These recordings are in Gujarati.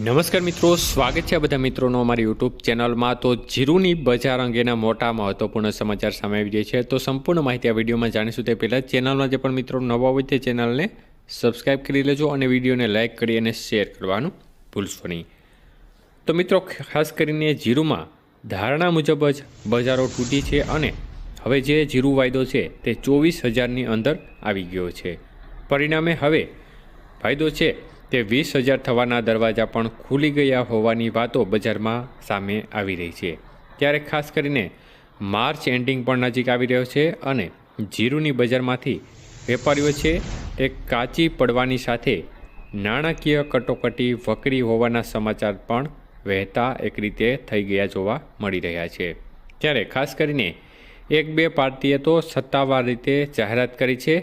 નમસ્કાર મિત્રો, સ્વાગત છે બધા મિત્રોનો અમારી યુટ્યુબ ચેનલમાં. તો જીરુની બજાર અંગેના મોટા મહત્વપૂર્ણ સમાચાર સામે આવી રહ્યા છે. તો સંપૂર્ણ માહિતી આ વિડીયોમાં જાણીશું. તે પહેલાં ચેનલમાં જે પણ મિત્રો નવા હોય તે ચેનલને સબસ્ક્રાઈબ કરી લેજો અને વિડીયોને લાઇક કરી અને શેર કરવાનું ભૂલશો નહીં. તો મિત્રો, ખાસ કરીને જીરુમાં ધારણા મુજબ જ બજારો તૂટી છે અને હવે જે જીરુ વાયદો છે તે ચોવીસ હજારની અંદર આવી ગયો છે. પરિણામે હવે ફાયદો છે તે વીસ હજાર થવાના દરવાજા પણ ખુલી ગયા હોવાની વાતો બજારમાં સામે આવી રહી છે. ત્યારે ખાસ કરીને માર્ચ એન્ડિંગ પણ નજીક આવી રહ્યો છે અને જીરુની બજારમાંથી વેપારીઓ છે તે કાચી પડવાની સાથે નાણાકીય કટોકટી વકરી હોવાના સમાચાર પણ વહેતા એક રીતે થઈ ગયા જોવા મળી રહ્યા છે. ત્યારે ખાસ કરીને એક બે પાર્ટીએ તો સત્તાવાર રીતે જાહેરાત કરી છે,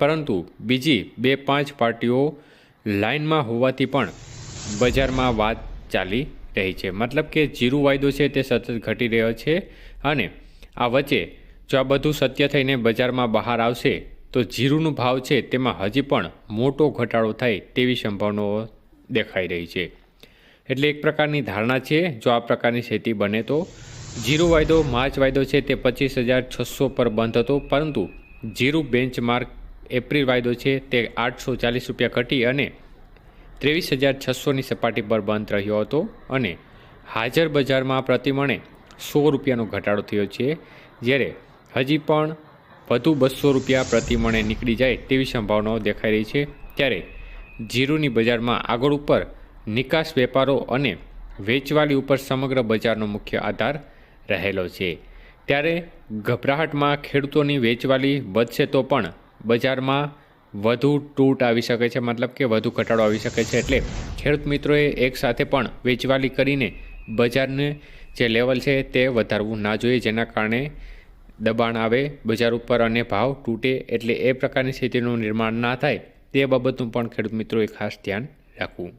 પરંતુ બીજી બે પાંચ પાર્ટીઓ લાઇનમાં હોવાથી પણ બજારમાં વાત ચાલી રહી છે. મતલબ કે જીરું વાયદો છે તે સતત ઘટી રહ્યો છે અને આ વચ્ચે જો આ બધું સત્ય થઈને બજારમાં બહાર આવશે, તો જીરુંનો ભાવ છે તેમાં હજી પણ મોટો ઘટાડો થાય તેવી સંભાવનાઓ દેખાઈ રહી છે. એટલે એક પ્રકારની ધારણા છે, જો આ પ્રકારની સ્થિતિ બને તો. જીરો વાયદો માર્ચ વાયદો છે તે પચીસ હજાર છસો પર બંધ હતો, પરંતુ જીરું બેન્ચમાર્ક એપ્રિલ વાયદો છે તે આઠસો ચાલીસ રૂપિયા ઘટી અને ત્રેવીસ હજાર છસોની સપાટી પર બંધ રહ્યો હતો અને હાજર બજારમાં પ્રતિમણે સો રૂપિયાનો ઘટાડો થયો છે. જ્યારે હજી પણ વધુ બસો રૂપિયા પ્રતિમણે નીકળી જાય તેવી સંભાવનાઓ દેખાઈ રહી છે. ત્યારે જીરુની બજારમાં આગળ ઉપર નિકાસ વેપારો અને વેચવાલી ઉપર સમગ્ર બજારનો મુખ્ય આધાર રહેલો છે. ત્યારે ગભરાહટમાં ખેડૂતોની વેચવાલી વધશે તો પણ બજારમાં વધુ તૂટ આવી શકે છે, મતલબ કે વધુ ઘટાડો આવી શકે છે. એટલે ખેડૂત મિત્રોએ એકસાથે પણ વેચવાલી કરીને બજારને જે લેવલ છે તે વધારવું ના જોઈએ, જેના કારણે દબાણ આવે, બજાર ઉપર અને ભાવ તૂટે. એટલે એ પ્રકારની સ્થિતિનું નિર્માણ ના થાય, તે બાબતનું પણ ખેડૂત મિત્રોએ ખાસ ધ્યાન રાખવું.